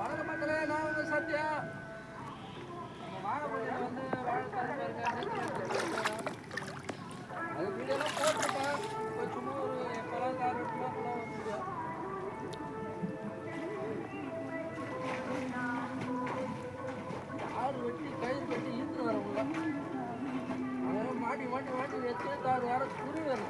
பார்த்தியா மக்களே நான் வந்து வாழைத்தாரு பாருங்க அது வீடியோலாம் போட்டுருப்பேன் இப்போ சும்மா ஒரு எப்போலாம் தார் வெட்டலாம் கூட வந்துருங்க வெட்டி கயிறு கட்டி இழுத்து வர அதெல்லாம் மாட்டி மாட்டி மாட்டி வச்சு தார் வேற குரு வேற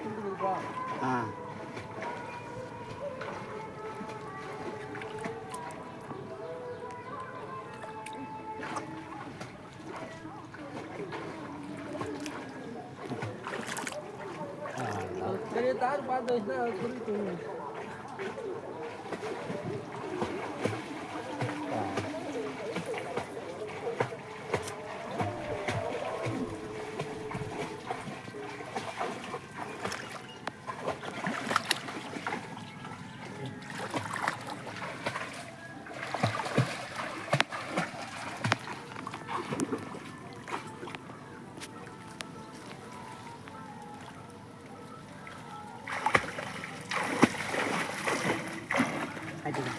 பெரிய தார் பார்த்து வச்சுன்னா அது இந்த பக்கம்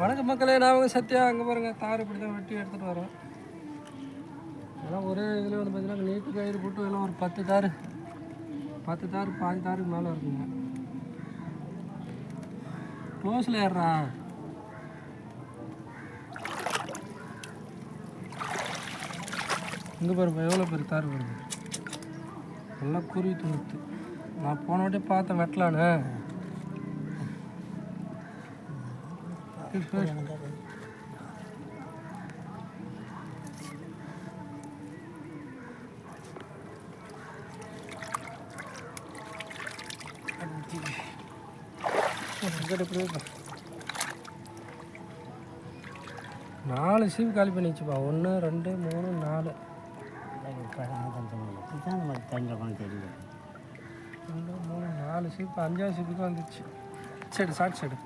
வணக்கம் மக்களே நான் உங்க சத்யா. அங்கே பாருங்க தார் இப்படி தான் வெட்டி எடுத்துகிட்டு வரோம். எல்லாம் ஒரே இதில் வந்து பார்த்தீங்கன்னா நீட்டு கயிறு போட்டு எல்லாம் ஒரு பத்து தார் பத்து தார் பாஞ்சு தாருக்கு மேலே இருக்குங்க. க்ளோஸில் ஏறுறா இங்கே பாருப்பா எவ்வளோ பெரிய தார் பாருங்க நல்லா குருவி துணுத்து நான் போன வாட்டி பார்த்தேன் வெட்டலான்னு நாலு சீப் காலி பண்ணி வச்சுப்பா. ஒன்று ரெண்டு மூணு நாலு. தெரியும் ரெண்டு மூணு நாலு சீப்பு அஞ்சாவது சீப்புக்கு வந்துச்சு. சரி சாட் சைடு